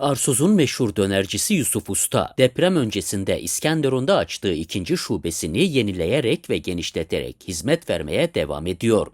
Arsuz'un meşhur dönercisi Yusuf Usta, deprem öncesinde İskenderun'da açtığı ikinci şubesini yenileyerek ve genişleterek hizmet vermeye devam ediyor.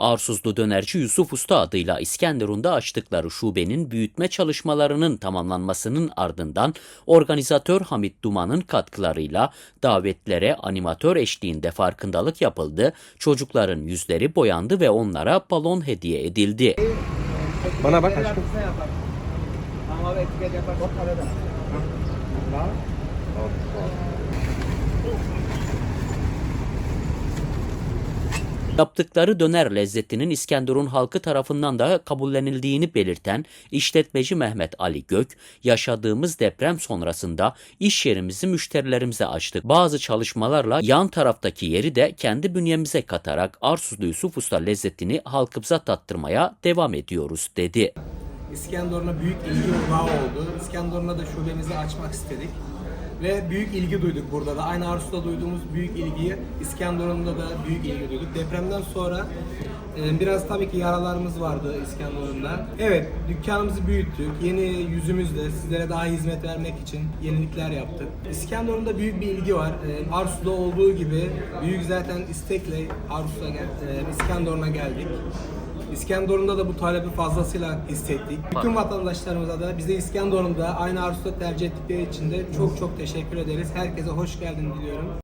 Arsuzlu dönerci Yusuf Usta adıyla İskenderun'da açtıkları şubenin büyütme çalışmalarının tamamlanmasının ardından organizatör Hamit Duman'ın katkılarıyla davetlere animatör eşliğinde farkındalık yapıldı, çocukların yüzleri boyandı ve onlara balon hediye edildi. Bana bak aşkım. Tamam abi etiket yapar. Bak arada. Bak. Yaptıkları döner lezzetinin İskenderun halkı tarafından da kabullenildiğini belirten işletmeci Mehmet Ali Gök, yaşadığımız deprem sonrasında iş yerimizi müşterilerimize açtık. Bazı çalışmalarla yan taraftaki yeri de kendi bünyemize katarak Arsuzlu Yusuf Usta lezzetini halkımıza tattırmaya devam ediyoruz dedi. İskenderun'a büyük ilgi oldu. İskenderun'a da şubemizi açmak istedik. Ve büyük ilgi duyduk burada da. Aynı Arsus'ta duyduğumuz büyük ilgiyi İskenderun'da da büyük ilgi duyduk. Depremden sonra e, biraz tabii ki yaralarımız vardı İskenderun'da. Evet, dükkanımızı büyüttük. Yeni yüzümüzle sizlere daha hizmet vermek için yenilikler yaptık. İskenderun'da büyük bir ilgi var. E, Arsus'ta olduğu gibi büyük zaten istekle Arsus'a gel, e, İskenderun'a geldik. İskenderun'da da bu talebi fazlasıyla hissettik. Bütün vatandaşlarımıza da bize İskenderun'da aynı Arsus'ta tercih ettikleri için de çok çok teşekkür ederiz. Herkese hoş geldin diliyorum.